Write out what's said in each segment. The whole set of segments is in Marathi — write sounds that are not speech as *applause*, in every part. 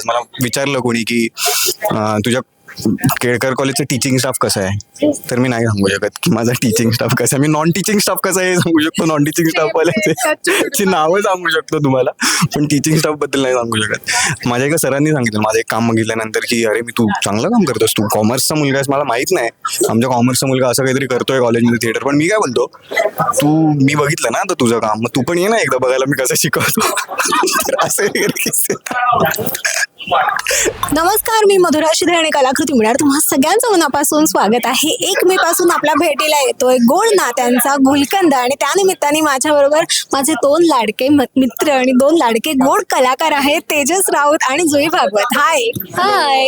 आज मला विचारलं कोणी की अं, तुझ्या केळकर कॉलेजचं टीचिंग स्टाफ कसं आहे? तर मी नाही सांगू शकत. की माझा टीचिंग स्टाफ कसा आहे? मी नॉन टीचिंग स्टाफ कसा आहे हे सांगू शकतो. नॉन टीचिंग स्टाफवाल्याचे ची नावं सांगू शकतो तुम्हाला. पण टीचिंग स्टाफबद्दल नाही सांगू शकत. माझ्या एका सरांनी सांगितलं. माझं एक काम बघितल्यानंतर की अरे मी तू चांगलं काम करतोस. तू कॉमर्सचा मुलगा आहेस. मला माहीत नाही. आमच्या कॉमर्सचा मुलगा असं काहीतरी करतोय कॉलेजमध्ये थिएटर पण मी काय बोलतो? तू मी बघितलं ना तर तुझं काम. मग तू पण ये ना एकदा बघायला. मी कसं शिकवतो? असे वगैरे किस्से. नमस्कार मी मधुरा शिधे आणि कलाकृती मिळणार तुम्हा सगळ्यांचं मनापासून स्वागत आहे. एक मे पासून आपल्या भेटीला येतोय गोड नात्यांचा गुलकंद आणि त्यानिमित्ताने माझ्या बरोबर माझे दोन लाडके मित्र आणि दोन लाडके गोड कलाकार आहेत तेजस राऊत आणि जुई भागवत. हाय हाय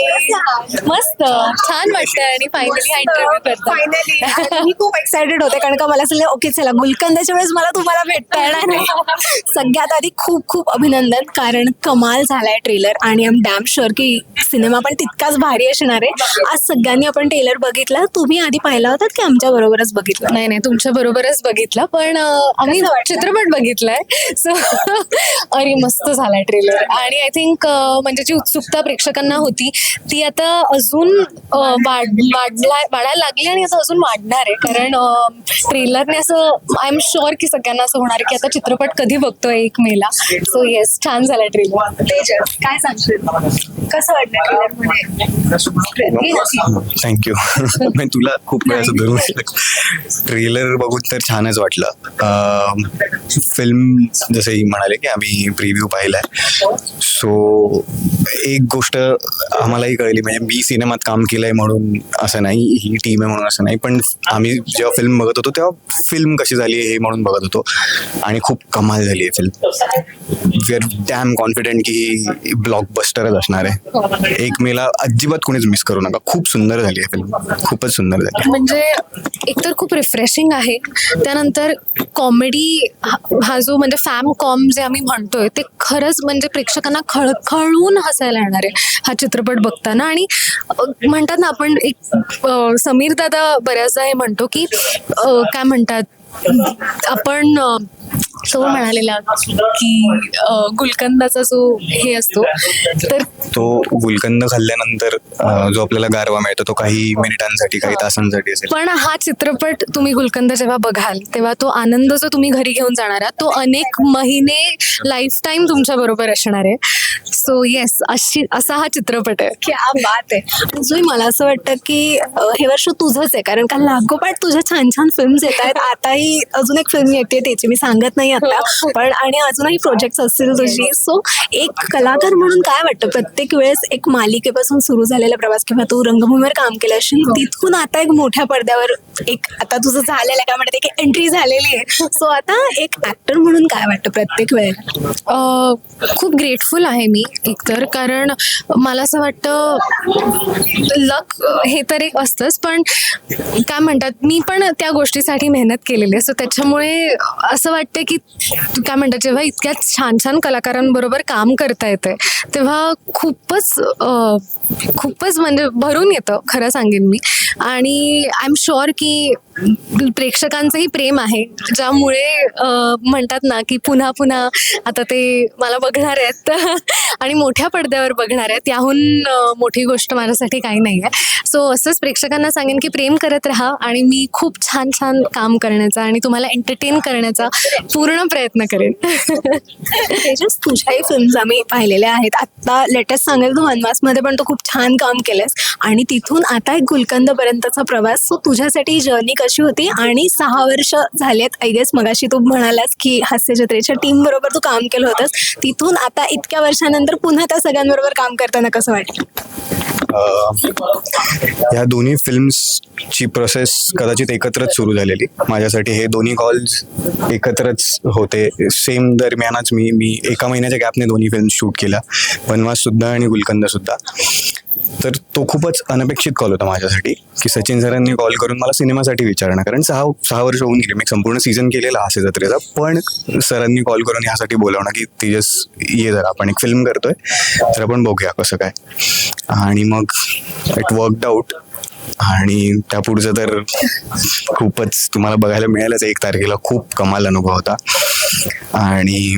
मस्त. छान वाटतं आणि फायनली इंटरव्ह्यू फायनली मी खूप एक्सायटेड होते कारण का मला असं ओके चला गुलकंदाच्या वेळेस मला तुम्हाला भेटता येणार आहे. *laughs* सगळ्यात आधी खूप खूप अभिनंदन कारण कमाल झालाय ट्रेलर आणि डॅम शुअर की सिनेमा पण तितकाच भारी असणार आहे. आज सगळ्यांनी आपण ट्रेलर बघितला. तुम्ही आधी पाहिला होतात की आमच्या बरोबरच बघितलं? नाही नाही तुमच्या बरोबरच बघितलं पण आम्ही? चित्रपट बघितलाय. सो *laughs* अरे मस्त झालाय ट्रेलर आणि आय थिंक म्हणजे जी उत्सुकता प्रेक्षकांना होती ती आता अजून वाढायला लागली आणि आता अजून वाढणार आहे. कारण ट्रेलरने असं आय एम शुअर की सगळ्यांना असं होणार की आता चित्रपट कधी बघतोय एक मेला. सो येस छान झालाय ट्रेलर काय सांगशील? कसं वाटलं थँक्यू मी तुला खूप वेळ असं धरून ट्रेलर बघून तर छानच वाटलं. फिल्म जसे म्हणाले की आम्ही प्रिव्ह्यू पाहिलाय सो एक गोष्ट आम्हालाही कळली म्हणजे मी सिनेमात काम केलंय म्हणून असं नाही ही टीम आहे म्हणून असं नाही पण आम्ही जेव्हा फिल्म बघत होतो तेव्हा फिल्म कशी झाली हे म्हणून बघत होतो. आणि खूप कमाल झाली आहे film we are damn confident की ब्लॉकबस्टर ब्लॉकबस्टरच असणार आहे. एक मेला अजिबात कोणीच मिस करू नका. खूप सुंदर झाली आहे फिल्म खूपच सुंदर झाली. म्हणजे म्हणजे एकतर खूप रिफ्रेशिंग आहे. त्यानंतर कॉमेडी हा जो म्हणजे फॅम कॉम जे आम्ही म्हणतोय ते खरंच म्हणजे प्रेक्षकांना खळखळून हसायला येणार आहे. हा चित्रपट बघताना. आणि म्हणतात ना आपण एक समीर दादा बऱ्याचदा हे म्हणतो की काय म्हणतात आपण तो म्हणालेला की गुलकंदाचा जो हे असतो तर तो गुलकंद खाल्ल्यानंतर जो आपल्याला गारवा मिळतो तो काही मिनिटांसाठी काही तासांसाठी असेल. पण हा चित्रपट तुम्ही गुलकंद जेव्हा बघाल तेव्हा तो आनंद जो तुम्ही घरी घेऊन जाणार आहात तो अनेक महिने लाईफ टाईम तुमच्या बरोबर असणार आहे. सो येस अशी असा हा चित्रपट आहे. क्या बात आहे. जुई मला असं वाटतं की हे वर्ष तुझंच आहे कारण का लागोपाठ तुझ्या छान छान फिल्म्स येत आहेत. आताही अजून एक फिल्म येते त्याची मी सांगत नाही आता पण आणि अजूनही प्रोजेक्ट असतील तुझी. सो एक कलाकार म्हणून काय वाटतं? प्रत्येक वेळेस एक मालिकेपासून सुरू झालेला प्रवास किंवा तू रंगभूमीवर काम केलं असेल तिथून आता एक मोठ्या पडद्यावर एक आता तुझं झालेलं आहे काय म्हणते की एंट्री झालेली आहे. सो आता एक ऍक्टर म्हणून काय वाटतं प्रत्येक वेळेला? खूप ग्रेटफुल आहे मी एकतर. कारण मला असं वाटतं लक हे तर एक असतंच पण काय म्हणतात मी पण त्या गोष्टीसाठी मेहनत केलेली आहे. सो त्याच्यामुळे असं वाटतं की काय म्हणतात जेव्हा इतक्या छान छान कलाकारांबरोबर काम करता येते तेव्हा खूपच खूपच म्हणजे भरून येतं खरं सांगेन मी. आणि आय एम शुअर की प्रेक्षकांचंही प्रेम आहे. ज्यामुळे म्हणतात ना की पुन्हा पुन्हा आता ते मला बघणार आहेत. *laughs* आणि मोठ्या पडद्यावर बघणार आहेत. याहून मोठी गोष्ट माझ्यासाठी काही नाही आहे सो असंच प्रेक्षकांना सांगेन की प्रेम करत राहा आणि मी खूप छान छान काम करण्याचा आणि तुम्हाला एंटरटेन करण्याचा पूर्ण प्रयत्न करेन. तेजस तुझ्याही फिल्म्स आम्ही पाहिलेल्या आहेत. आता लेटेस्ट सांगेल तू वनवासमध्ये पण तू खूप छान काम केलंस. आणि तिथून आता एक गुलकंद पर्यंतचा प्रवास. सो तुझ्यासाठी जर्नी कशी होती? आणि सहा वर्ष झालेत आय गेस मगाशी तू म्हणालास की हास्य जत्रेच्या टीम बरोबर तू काम केलं होतंस. तिथून आता इतक्या वर्षानंतर पुन्हा त्या सगळ्यांबरोबर काम करताना कसं वाटलं? ह्या दोन्ही फिल्म्सची प्रोसेस कदाचित एकत्रच सुरू झालेली. माझ्यासाठी हे दोन्ही कॉल्स एकत्रच होते. सेम दरम्यानच मी मी एका महिन्याच्या गॅपने दोन्ही फिल्म शूट केल्या. वनवास सुद्धा आणि गुलकंद सुद्धा तर तो खूपच अनपेक्षित कॉल होता माझ्यासाठी की सचिन सरांनी कॉल करून मला सिनेमासाठी विचारणं कारण सहा सहा वर्ष होऊन गेले मी संपूर्ण सीझन केलेला असे जत्रेचा पण सरांनी कॉल करून ह्यासाठी बोलावणं की तेजस ये जरा आपण एक फिल्म करतोय. तर आपण बघूया कसं काय. आणि मग इट वर्कड आउट आणि त्या पुढचं तर खूपच तुम्हाला बघायला मिळालंच. एक तारखेला खूप कमाल अनुभव होता. आणि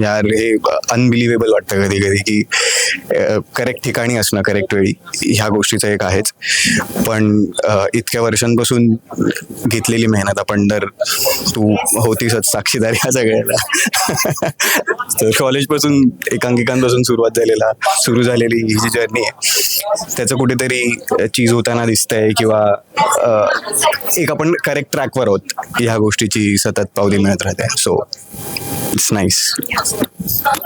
यार हे अनबिलिव्हेबल वाटतं कधी कधी की करेक्ट ठिकाणी असणं करेक्ट वेळी. ह्या गोष्टीचं एक आहेच. पण इतक्या वर्षांपासून घेतलेली मेहनत आपण तर तू होतीसच साक्षीदार ह्या सगळ्याला. तर कॉलेजपासून एकांकिकांपासून सुरुवात झालेला सुरू झालेली ही जी जर्नी आहे त्याचं कुठेतरी चीज होताना दिसतंय किंवा एक आपण करेक्ट ट्रॅकवर आहोत ह्या गोष्टीची सतत पावली मिळत राहते. सो इट्स नाईस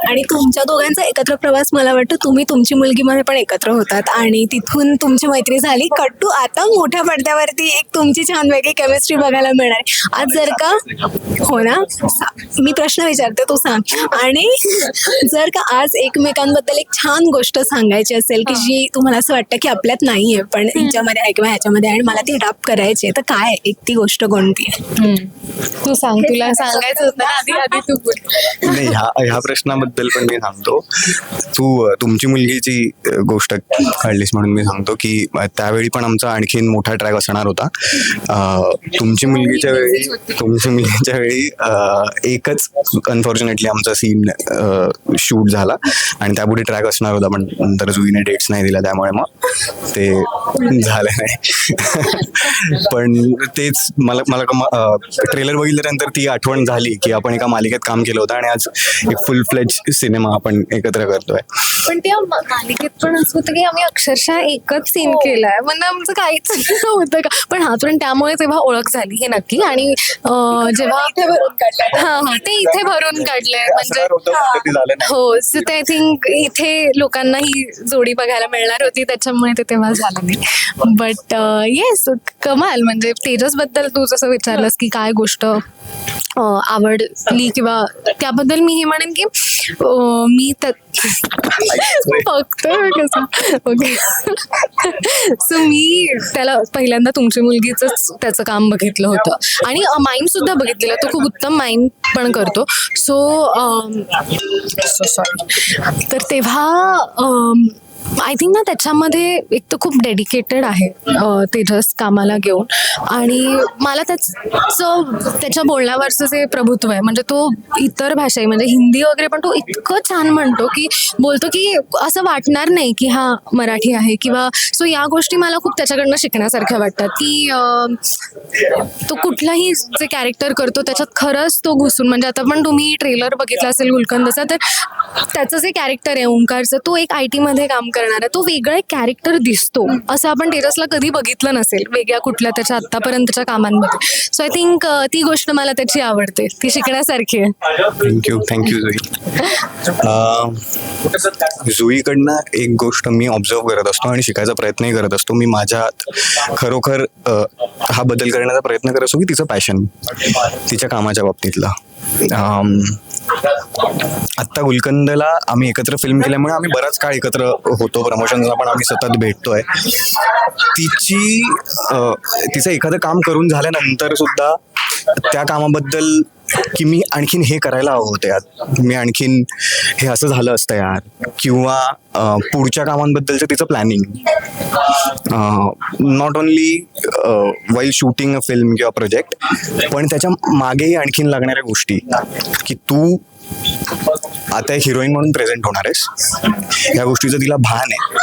आणि तुमच्या दोघांचा एकत्र प्रवास मला वाटतं तुम्ही तुमची मुलगीमध्ये पण एकत्र होतात. आणि तिथून तुमची मैत्री झाली. कट्टू आता मोठ्या पडद्यावरती एक तुमची छान वेगळी केमिस्ट्री बघायला मिळणार. आज जर का हो ना? मी प्रश्न विचारते तू सांग. आणि जर का आज एकमेकांबद्दल एक छान गोष्ट सांगायची असेल की जी तुम्हाला असं वाटतं की आपल्यात नाहीये पण हिच्यामध्ये आहे किंवा ह्याच्यामध्ये आहे आणि मला ती डाप करायची आहे. तर काय आहे? एक ती गोष्ट कोणती आहे? तू सांग तुला सांगायचं होतं ना आधी आधी तू बोल. नाही ह्या ह्या प्रश्नाबद्दल पण मी सांगतो. तू तुमची मुलगीची गोष्ट काढलीस म्हणून मी सांगतो की त्यावेळी पण आमचा आणखीन मोठा ट्रॅक असणार होता. तुमची मुलगीच्या वेळी तुमची मुलगीच्या वेळी एकच अनफॉर्च्युनेटली आमचा सीन शूट झाला. आणि त्यापुढे ट्रॅक असणार होता पण नंतर जुईने डेट्स नाही दिला त्यामुळे मग ते झालं नाही. *laughs* पण तेच मला मला ट्रेलर बघितल्यानंतर ती आठवण झाली की आपण एका मालिकेत काम केलं होतं आणि आज एक फुल फ्लेज सिनेमा आपण एकत्र करतोय. पण त्या मालिकेत पण असं होतं की आम्ही अक्षरशः एकच सीन केलाय. म्हणजे आमचं काहीच नव्हतं का? पण हा पण त्यामुळे तेव्हा ओळख झाली हे नक्की. आणि अं, जेव्हा हा हा ते इथे भरून काढलंय. म्हणजे असणार होतं, पण ते झालं नाही. हो सो ते आय थिंक इथे लोकांना ही जोडी बघायला मिळणार होती. त्याच्यामुळे ते तेव्हा झालं नाही. बट येस कमाल. म्हणजे तेजसबद्दल तू जसं विचारलंस की काय गोष्ट अं, आवडली किंवा त्याबद्दल मी हे म्हणेन की *laughs* मी कसं. ओके सो *laughs* मी त्याला पहिल्यांदा तुमची मुलगीच त्याचं काम बघितलं होतं. आणि माईम सुद्धा बघितलेलं. तो खूप उत्तम माईम पण करतो. सो सॉरी तर तेव्हा आय थिंक ना त्याच्यामध्ये एक तर खूप डेडिकेटेड आहे तेजस कामाला घेऊन. आणि मला त्याचं त्याच्या बोलण्यावरचं जे प्रभुत्व आहे म्हणजे तो इतर भाषा आहे म्हणजे हिंदी वगैरे पण तो इतकं छान म्हणतो की बोलतो की असं वाटणार नाही की हा मराठी आहे किंवा सो या गोष्टी मला खूप त्याच्याकडनं शिकण्यासारख्या वाटतात की तो कुठलाही जे कॅरेक्टर करतो त्याच्यात खरंच तो घुसून म्हणजे आता पण तुम्ही ट्रेलर बघितला असेल गुलकंदचा तर त्याचं जे कॅरेक्टर आहे ओंकारचं तो एक आयमध्ये काम करणार आहे तो वेगळा एक कॅरेक्टर दिसतो. असं आपण तेजसला कधी बघितलं नसेल वेगळ्या कुठल्या त्याच्या आतापर्यंतच्या कामांमध्ये. सो आय थिंक ती गोष्ट मला त्याची आवडते. ती शिकण्यासारखी आहे. थँक्यू थँक्यू जुई अं, जुईकडनं एक गोष्ट मी ऑब्झर्व करत असतो आणि शिकायचा प्रयत्नही करत असतो. मी माझ्यात खरोखर हा बदल करण्याचा प्रयत्न करत असतो की तिचं पॅशन तिच्या कामाच्या बाबतीतला. अं, आत्ता गुलकंदला आम्ही एकत्र फिल्म केल्यामुळे आम्ही बराच काळ एकत्र होतो. प्रमोशनला पण आम्ही सतत भेटतोय. तिची तिचं एखादं काम करून झाल्यानंतर सुद्धा त्या कामाबद्दल की मी आणखीन हे करायला हवं होतं यार. मी आणखीन हे असं झालं असतं यार. किंवा पुढच्या कामांबद्दलचं तिचं planning not only while shooting a film किंवा प्रोजेक्ट पण त्याच्या मागेही आणखीन लागणाऱ्या गोष्टी की तू आता हिरोईन म्हणून प्रेझेंट होणार आहेस. या गोष्टीचं तिला भान आहे.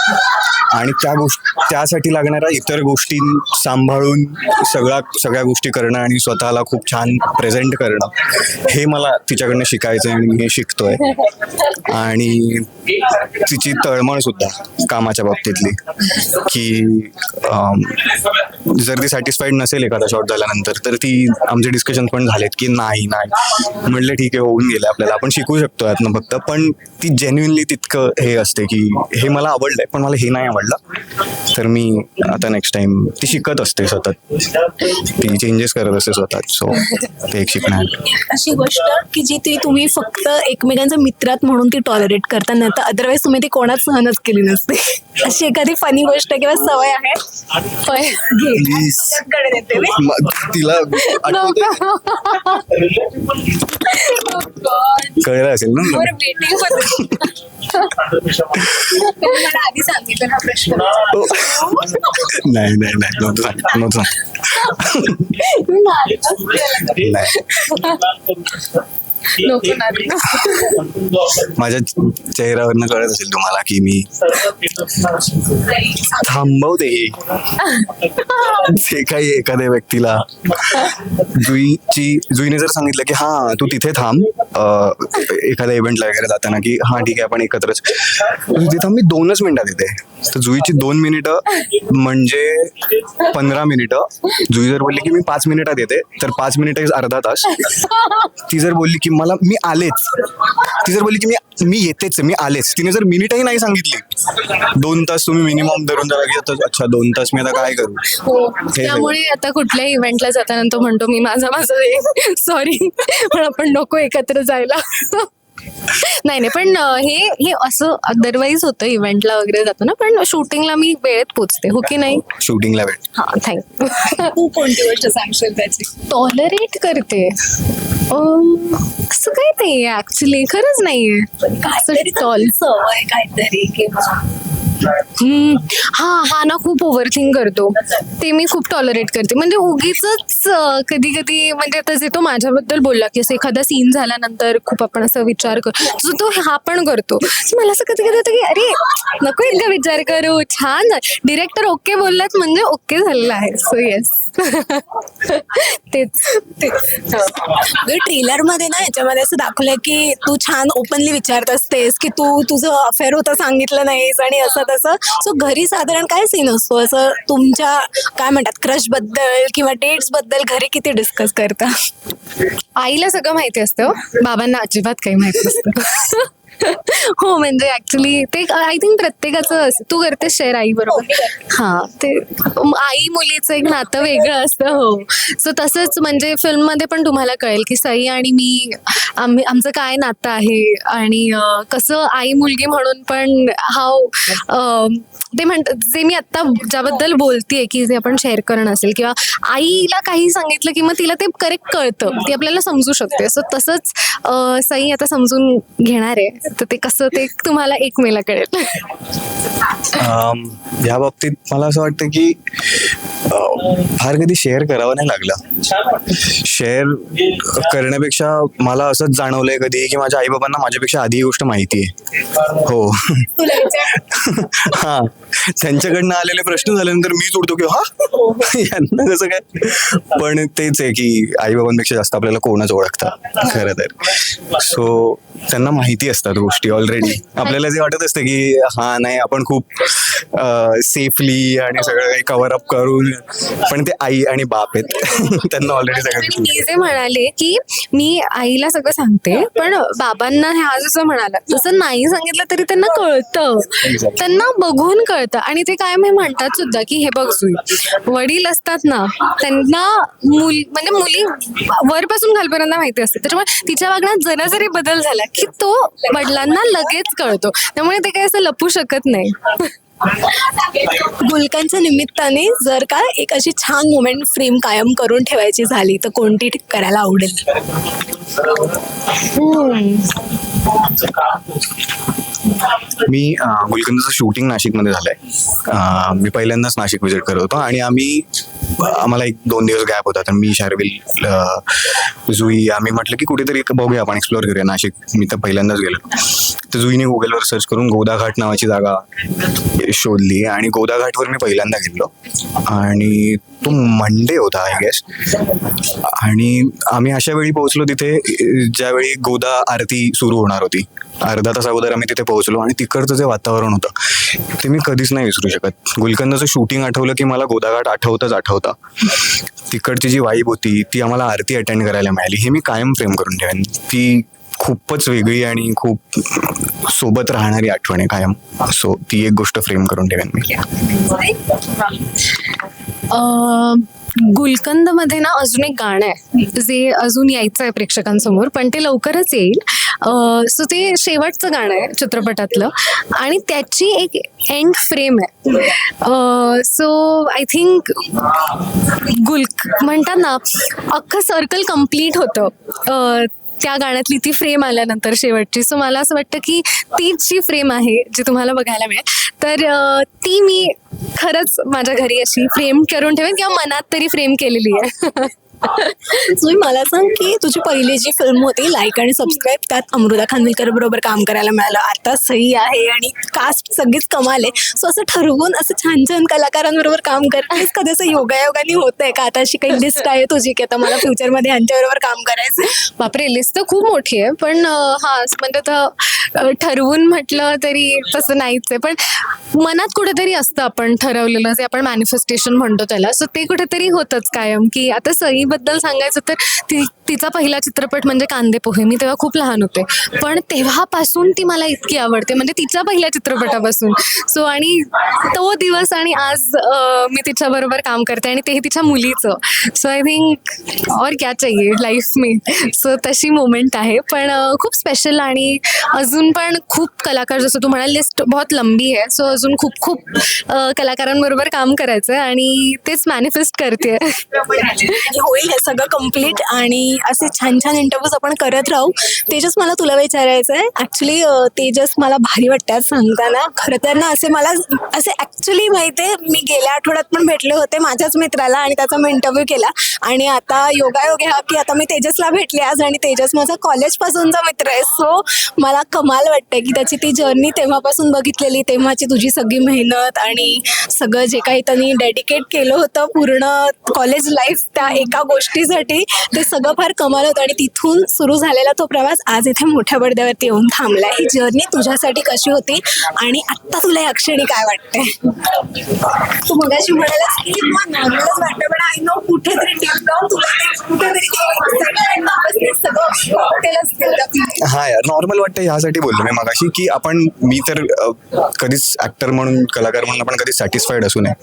आणि त्या गोष्ट त्यासाठी लागणाऱ्या इतर गोष्टी सांभाळून सगळ्या सगळ्या गोष्टी करणं आणि स्वतःला खूप छान प्रेझेंट करणं हे मला तिच्याकडनं शिकायचं आहे आणि मी हे शिकतोय. आणि तिची तळमळ सुद्धा कामाच्या बाबतीतली की जर ती सॅटिस्फाईड नसेल एखादा शॉट झाल्यानंतर तर ती आमचे डिस्कशन पण झालेत की नाही नाही. म्हणलं ठीक आहे होऊन गेलं आपल्याला. आपण शिकू शकतो यातनं फक्त पण ती जेन्युनली तितकं हे असते की हे मला आवडलंय पण मला हे नाही आवडलं. तर मी आता नेक्स्ट टाइम ती शिकत असते सतत. ती चेंजेस करत असते स्वतः. सो ते एक शिकणार. अशी गोष्ट की जी ती तुम्ही फक्त एकमेकांच्या मित्रात म्हणून ती टॉलरेट करता नाही तर अदरवाईज तुम्ही ती कोणाच सहनच केली नसते. अशी एखादी फनी गोष्ट किंवा सवय आहे? घे. Please. तुझ्याकडे देते मी. म- तिला आठवतंय? कळलं असेल ना? मला *laughs* आधी सांगितलं. Serra Fresca. Nej, nej, nej. Du har inte sagt *laughs* माझ्या चेहऱ्यावरनं कळत असेल तुम्हाला की मी थांबवते हे. जे काही एखाद्या व्यक्तीला जुईची जुईने जर सांगितलं की हा तू तिथे थांब. अं, एखाद्या इव्हेंटला वगैरे जाताना की हा ठीक आहे आपण एकत्रच. तिथे थांब मी दोनच मिनिटात येते तर जुईची दोन मिनिटं म्हणजे पंधरा मिनिटं. जुई जर बोलली की मी पाच मिनिटात येते तर पाच मिनिटं अर्धा तास. ती जर बोलली की मला मी आलेच. ती जर बोलली की मी मी येतेच मी आलेच. तिने जर मिनिटही नाही सांगितली. दोन तास तुम्ही मिनिमम धरून जरा अच्छा दोन तास मी आता काय करू? हे. त्यामुळे आता कुठल्याही इव्हेंटला जाताना तो म्हणतो मी माझा माझं सॉरी पण आपण नको एकत्र जायला. नाही नाही पण हे हे असं अदरवाईज होतं इव्हेंटला वगैरे जातो ना पण शूटिंगला मी वेळेत पोचते हो की नाही? शूटिंगला वेळ. हा थँक्यू तू कोणती गोष्ट सांगशील त्याची? टॉलरेट करते. अं, असं काही नाहीये ऍक्च्युली खरंच नाहीये. काहीतरी टॉल सवय काहीतरी किंवा हम्म, हा हा ना खूप ओव्हरथिंक करतो. ते मी खूप टॉलरेट करते. म्हणजे उगीच कधी कधी म्हणजे आता जे तो माझ्याबद्दल बोलला की असं एखादा सीन झाल्यानंतर खूप आपण असं विचार करतो तो हा पण करतो. So मला असं कधी कधी होतं की अरे नको इतका विचार करू छान डिरेक्टर ओके बोललात म्हणजे ओके झालेलं आहे. सो येस *laughs* तेच तेच. ट्रेलरमध्ये ना याच्यामध्ये असं दाखवलंय की तू छान ओपनली विचारत असतेस की तू तुझं अफेअर होतं सांगितलं नाहीस आणि असं तसं. सो घरी साधारण काय सीन असतो? असं तुमच्या काय म्हणतात क्रशबद्दल किंवा डेट्सबद्दल घरी किती डिस्कस करता? आईला सगळं माहिती असतं. बाबांना अजिबात काही माहिती नसतं. *laughs* हो म्हणजे ऍक्च्युली ते आय थिंक प्रत्येकाचं असं तू करतेस शेअर आई बरोबर? हा ते म- आई मुलीचं एक नातं वेगळं असतं हो. सो तसंच म्हणजे फिल्ममध्ये पण तुम्हाला कळेल की सई आणि मी आम्ही आमचं काय नातं आहे आणि कसं आई मुलगी म्हणून पण हाव ते म्हणतात जे मी आता ज्याबद्दल बोलतेय की जे आपण शेअर करणं असेल किंवा आईला काही सांगितलं की मग तिला ते करेक्ट कळतं. ती आपल्याला समजू शकते. सो तसंच सई आता समजून घेणार आहे. तर ते कसं ते तुम्हाला एक मेला कळेल या बाबतीत मला असं वाटतं की फार कधी शेअर करावं नाही लागलं. शेअर करण्यापेक्षा मला असं असंच जाणवलंय कधी की माझ्या आईबाबांना माझ्यापेक्षा आधी ही गोष्ट माहिती आहे. हो. *laughs* हा. त्यांच्याकडनं आलेले प्रश्न झाल्यानंतर मीच उडतो की हा? यांना कसं काय? पण तेच आहे की आईबाबांपेक्षा जास्त आपल्याला कोणच ओळखतं. खरं तर. सो त्यांना माहिती असतात गोष्टी ऑलरेडी आपल्याला जे वाटत असतं की हा नाही आपण खूप सेफली आणि सगळं काही कव्हर अप करून पण ते आई आणि बाप आहेत. *laughs* त्यांना ऑलरेडी मी जे म्हणाले की मी आईला सगळं सांगते पण बाबांना ह्या जसं म्हणाला तसं नाही सांगितलं तरी त्यांना कळतं. त्यांना बघून कळतं. आणि ते काय मी म्हणतात सुद्धा की हे बघ सुई वडील असतात ना त्यांना मुल म्हणजे मुली वरपासून खालपर्यंत माहिती असते. त्याच्यामुळे तिच्या वागण्यात जरा जरी बदल झाला की तो वडिलांना लगेच कळतो. त्यामुळे ते काही असं लपू शकत नाही. गुलकांच्या निमित्ताने जर का एक अशी छान मुमेंट फ्रेम कायम करून ठेवायची झाली तर कोणती करायला आवडेल? मी गुलकंदचं शूटिंग नाशिकमध्ये झालंय. मी पहिल्यांदाच नाशिक विजिट करत होतो आणि आम्ही आम्हाला एक दोन दिवस गॅप होता. तर मी शार्विल जुई आम्ही म्हटलं की कुठेतरी एक बघूया आपण एक्सप्लोअर करूया नाशिक. मी तर पहिल्यांदाच गेलो. तर जुईने गुगलवर सर्च करून गोदाघाट नावाची जागा शोधली आणि गोदाघाटवर मी पहिल्यांदा गेलो. आणि तो मंडे होता आय गेस आणि आम्ही अशा वेळी पोहोचलो तिथे ज्यावेळी गोदा आरती सुरू होणार होती. अर्धा तास अगोदर आम्ही तिथे पोहोचलो आणि तिकडचं जे वातावरण होतं ते मी कधीच नाही विसरू शकत. गुलकंदाचं शूटिंग आठवलं की मला गोदाघाट आठवतच आठवता. तिकडची जी वाईब होती ती आम्हाला आरती अटेंड करायला मिळाली. हे मी कायम फ्रेम करून ठेवेन. ती खूपच वेगळी आणि खूप सोबत राहणारी आठवण आहे कायम. सो ती एक गोष्ट फ्रेम करून ठेवेन मी. गुलकंदमध्ये ना अजून एक गाणं आहे. जे अजून यायचं आहे प्रेक्षकांसमोर पण ते लवकरच येईल. सो ते शेवटचं गाणं आहे चित्रपटातलं. आणि त्याची एक एंड फ्रेम आहे. सो आय थिंक गुलक म्हणतात ना अख्खं सर्कल कंप्लीट होतं. त्या गाण्यातली ती फ्रेम आल्यानंतर शेवटची. सो मला असं वाटतं की तीच जी फ्रेम आहे जी तुम्हाला बघायला मिळेल तर ती मी खरंच माझ्या घरी अशी फ्रेम करून ठेवेन किंवा मनात तरी फ्रेम केलेली आहे. *laughs* *laughs* मला सांग की तुझी पहिली जी फिल्म होती लाईक आणि सबस्क्राईब त्यात अमृता खानविलकर बरोबर काम करायला मिळालं. आता सही आहे आणि कास्ट सगळीच कमाल आहे. सो असं ठरवून असं छान छान कलाकारांबरोबर काम करतेस कधी असं योगायोगाने होत आहे का? आता अशी काही लिस्ट आहे तुझी की आता मला फ्युचरमध्ये यांच्याबरोबर काम करायचं बापरे लिस्ट तर खूप मोठी आहे. पण हा म्हणजे म्हणतात ठरवून म्हटलं तरी तसं नाहीच आहे. पण मनात कुठेतरी असतं आपण ठरवलेलं जे आपण मॅनिफेस्टेशन म्हणतो त्याला. सो ते कुठेतरी होतच कायम. की आता सईबद्दल सांगायचं तर ती तिचा पहिला चित्रपट म्हणजे कांदे पोहे. मी तेव्हा खूप लहान होते. पण तेव्हापासून ती मला इतकी आवडते. म्हणजे तिच्या पहिल्या चित्रपटापासून. सो आणि तो दिवस आणि आज मी तिच्याबरोबर काम करते आणि तेही तिच्या मुलीचं. सो आय थिंक और क्या चाहिए लाईफ मी. सो तशी मोमेंट आहे. पण खूप स्पेशल आणि अजून पण खूप कलाकार जसं तू म्हणाल लिस्ट बहुत लंबी आहे. सो अजून खूप खूप कलाकारांबरोबर काम करायचं आहे आणि तेच मॅनिफेस्ट करते म्हणजे होईल हे सगळं कंप्लीट आणि असे छान छान इंटरव्ह्यूज आपण करत राहू. तेजस मला तुला विचारायचं आहे ऍक्च्युली तेजस मला भारी वाटतात सांगताना. खरं तर ना असे मला असे ऍक्च्युली माहिती आहे मी गेल्या आठवड्यात पण भेटले होते माझ्याच मित्राला आणि त्याचा मी इंटरव्ह्यू केला. आणि आता योगायोग हा की आता मी तेजसला भेटले आज आणि तेजस माझा कॉलेजपासूनचा मित्र आहे. सो मला कमाल वाटतंय की त्याची ती जर्नी तेव्हापासून बघितलेली तेव्हाची तुझी सगळी मेहनत आणि सगळं जे काही त्यांनी डेडिकेट केलं होतं पूर्ण कॉलेज लाईफ त्या एका गोष्टीसाठी ते सगळं फार कमाल होतं. आणि तिथून सुरू झालेला तो प्रवास आज इथे मोठ्या पडद्यावरती येऊन थांबला ही जर्नी तुझ्यासाठी कशी होती आणि आत्ता तुला या क्षणी काय वाटतंय? तू मगाशी म्हणालास की नॉर्मलच वाटतं पण आय नो कुठेतरी डीप डाऊन तुला ते कुठेतरी ते सगळं हा यार नॉर्मल वाटतं ह्यासाठी. बोललो मी मगाशी की आपण मी तर कधीच ऍक्टर म्हणून कलाकार म्हणून आपण कधीच सॅटिस्फाईड असू नये.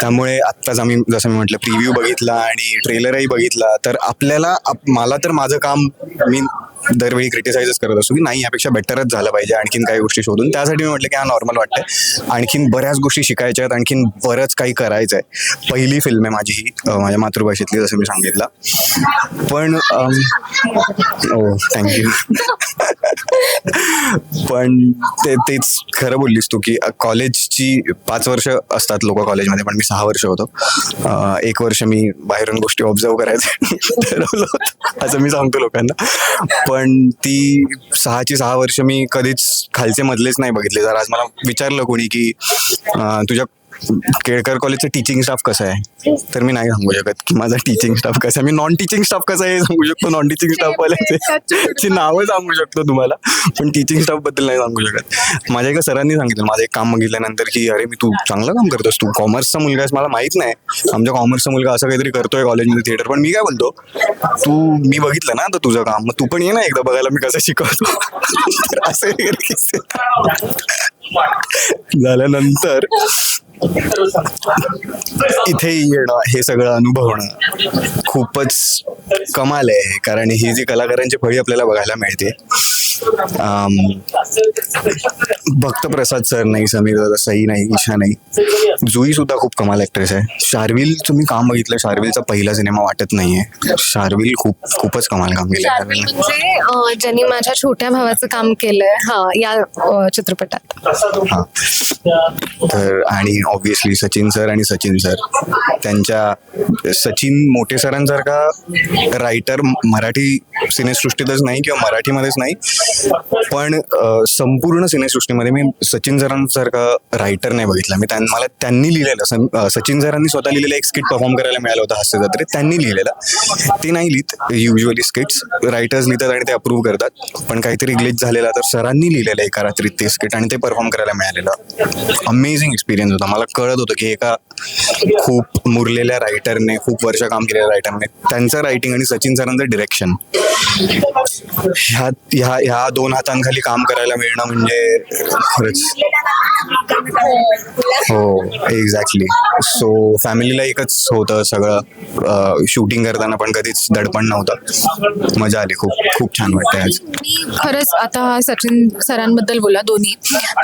त्यामुळे आत्ताच आम्ही जसं मी म्हटलं प्रिव्ह्यू बघितला आणि ट्रेलरही बघितला तर आपल्याला आप- मला तर माझं काम मी दरवेळी क्रिटिसाइजच करत असतो की नाही यापेक्षा बेटरच झालं पाहिजे आणखीन काही गोष्टी शोधून. त्यासाठी मी म्हटलं की हा नॉर्मल वाटतंय. आणखीन बऱ्याच गोष्टी शिकायच्या आहेत आणखीन बरंच काही करायचं आहे पहिली फिल्म आहे माझी ही माझ्या मातृभाषेतली जसं मी सांगितलं. पण ओ थँक्यू हो, *laughs* पण ते तेच खरं बोललीस तू की कॉलेजची पाच वर्ष असतात लोक कॉलेजमध्ये पण मी सहा वर्ष होतो. एक वर्ष मी बाहेरून गोष्टी ऑब्झर्व करायचं ठरवलं होतं. असं मी सांगतो लोकांना. पण ती सहाची सहा वर्ष मी कधीच खालचे मधलेच नाही बघितले. जर आज मला विचारलं कोणी की तुझ्या केळकर कॉलेजचं टीचिंग स्टाफ कसं आहे? तर मी नाही सांगू शकत की माझा टीचिंग स्टाफ कसा आहे. मी नॉन टीचिंग स्टाफ कसा आहे हे सांगू शकतो. नॉन टीचिंग स्टाफवाल्याचे ची नावं सांगू शकतो तुम्हाला. पण टीचिंग स्टाफबद्दल नाही सांगू शकत. माझ्या एका सरांनी सांगितलं. माझं एक काम बघितल्यानंतर की अरे मी तू चांगलं काम करतोस. तू कॉमर्सचा मुलगा आहेस. मला माहीत नाही. आमच्या कॉमर्सचा मुलगा असं काहीतरी करतोय कॉलेजमध्ये थिएटर पण मी काय बोलतो? तू मी बघितलं ना तर तुझं काम. मग तू पण ये ना एकदा बघायला. मी कसं शिकवतो? *laughs* असे झाल्यानंतर इथे येणं हे सगळं अनुभवणं खूपच कमाल आहे कारण ही जी कलाकारांची फळी आपल्याला बघायला मिळते भक्त प्रसाद सर नाही समीर दादा सई नाही ईशा नाही. जुई सुद्धा खूप कमाल ऍक्ट्रेस आहे. शार्विलचं मी काम बघितलं शार्विलचा पहिला सिनेमा वाटत नाहीये. शार्विल खूप खूपच कमाल काम केलं शार्विल. म्हणजे ज्यांनी माझ्या छोट्या भावाचं काम केलंय हा या चित्रपटात. हा. तर आणि ऑब्विसली सचिन सर आणि सचिन सर. त्यांच्या सचिन मोठे सरांसारखा रायटर मराठी सिनेसृष्टीतच नाही किंवा मराठीमध्येच नाही पण संपूर्ण सिनेसृष्टीमध्ये मी सचिन सरांसारखा रायटर नाही बघितला. मी त्यां मला त्यांनी लिहिलेलं सचिन सरांनी स्वतः लिहिलेलं एक स्किट परफॉर्म करायला मिळालं होतं हास्य जत्रेत. त्यांनी लिहिलेलं. ते नाही लिहित युजली स्किट्स रायटर्स लिहितात आणि ते अप्रूव्ह करतात. पण काहीतरी ग्लिच झालेला तर सरांनी लिहिलेलं एका रात्रीत ते स्किट आणि ते परफॉर्म करायला मिळालेलं. अमेझिंग एक्सपिरियन्स होता. मला कळत होतं की एका खूप मुरलेल्या रायटरने खूप वर्ष काम केलेल्या रायटरने त्यांचं रायटिंग आणि सचिन सरांचं डिरेक्शन ह्या ह्या ह्या दोन हातांखाली काम करायला मिळणं म्हणजे खरंच हो एक्झॅक्टली सो फॅमिलीला एकच होतं सगळं. शूटिंग करताना पण कधीच दडपण नव्हतं. मजा आली खूप. खूप छान वाटतंय आज. मी खरंच आता सचिन सरांबद्दल बोला दोन्ही.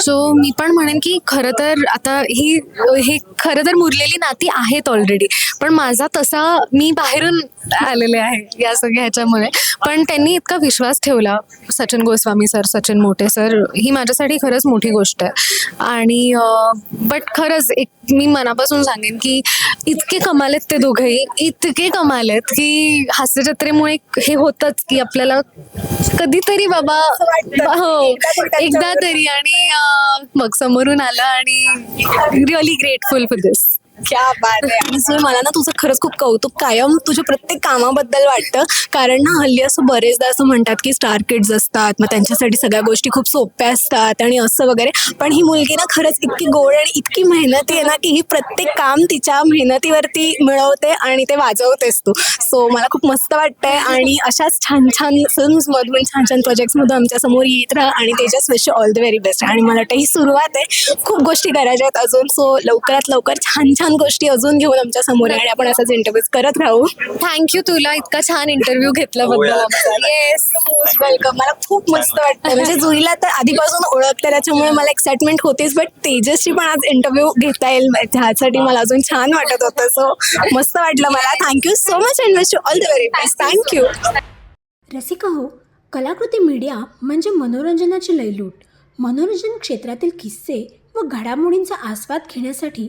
सो मी पण म्हणेन की खरं तर आता ही हे खरं तर मुरलेली नाती आहेत ऑलरेडी पण माझा तसा मी बाहेरून आलेले आहे या सगळ्या ह्याच्यामुळे पण त्यांनी इतका विश्वास ठेवला सचिन गोस्वामी सर सचिन मोठे सर ही माझ्यासाठी खरंच मोठी गोष्ट आहे. आणि बट खरंच एक मी मनापासून सांगेन की इतके कमाल आहेत ते दोघंही इतके कमाल आहेत की हास्यजत्रेमुळे हे होतच की आपल्याला कधीतरी बाबा हो एकदा तरी आणि मग समोरून आलं आणि रिअली ग्रेटफुल फॉर दिस क्या बात आहे मला ना तुझं खरंच खूप कौतुक कायम तुझ्या प्रत्येक कामाबद्दल वाटतं. कारण ना हल्ली असं बरेचदा असं म्हणतात की स्टार किड्स असतात मग त्यांच्यासाठी सगळ्या गोष्टी खूप सोप्या असतात आणि असं वगैरे. पण ही मुलगी ना खरंच इतकी गोड आणि इतकी मेहनती आहे ना की ही प्रत्येक काम तिच्या मेहनतीवरती मिळवते आणि ते वाजवतेस तू. सो मला खूप मस्त वाटतंय आणि अशाच छान छान फिल्म्स मधून छान छान प्रोजेक्ट्स मधून आमच्यासमोर येत राहा आणि Tejas wish all the very best आणि मला वाटतं ही सुरुवात आहे. खूप गोष्टी करायच्या आहेत अजून. सो लवकरात लवकर छान छान गोष्टी अजून घेऊन आमच्यासमोर आहे आणि आपण असाच इंटरव्ह्यूज करत राहू. थँक्यू तुला इतका छान इंटरव्ह्यू घेतल्याबद्दल आमचा येस मोस्ट वेलकम मला खूप मस्त वाटतं म्हणजे जुईला तर आधीपासून ओळखते त्याच्यामुळे मला एक्साइटमेंट होतीच बट तेजसची पण आज इंटरव्ह्यू घेता येईल. त्यासाठी मला अजून छान वाटत होतं. सो मस्त वाटलं मला. Thank you so much and wish all the very best thank you Rasika हो कलाकृती मीडिया म्हणजे मनोरंजनाची लयलूट. मनोरंजन क्षेत्रातील किस्से व घडामोडींचा आस्वाद घेण्यासाठी